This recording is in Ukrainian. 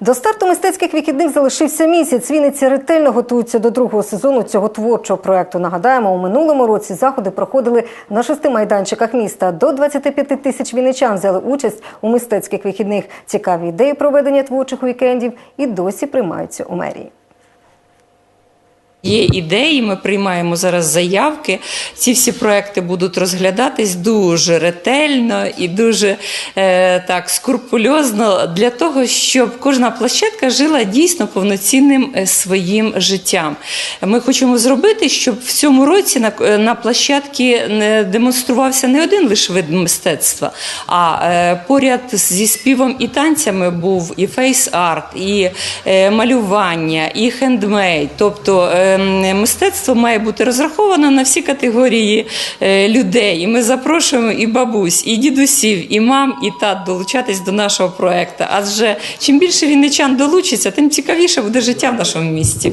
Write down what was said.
До старту мистецьких вихідних залишився місяць. Вінниці ретельно готуються до другого сезону цього творчого проекту. Нагадаємо, у минулому році заходи проходили на шести майданчиках міста. До 25 тисяч вінничан взяли участь у мистецьких вихідних. Цікаві ідеї проведення творчих вікендів і досі приймаються у мерії. Є ідеї, ми приймаємо зараз заявки. Ці всі проекти будуть розглядатись дуже ретельно і дуже е, так скрупульозно для того, щоб кожна площадка жила дійсно повноцінним е, своїм життям. Ми хочемо зробити, щоб в цьому році на, е, на площадці не демонструвався не один лише вид мистецтва, а е, поряд зі співом і танцями був і фейс-арт, і е, малювання, і хендмейд. Тобто е, мистецтво має бути розраховано на всі категорії е, людей. І ми запрошуємо і бабусь, і дідусів, і мам, і тат долучатись до нашого проекту. Адже чим більше вінничан долучиться, тим цікавіше буде життя в нашому місті.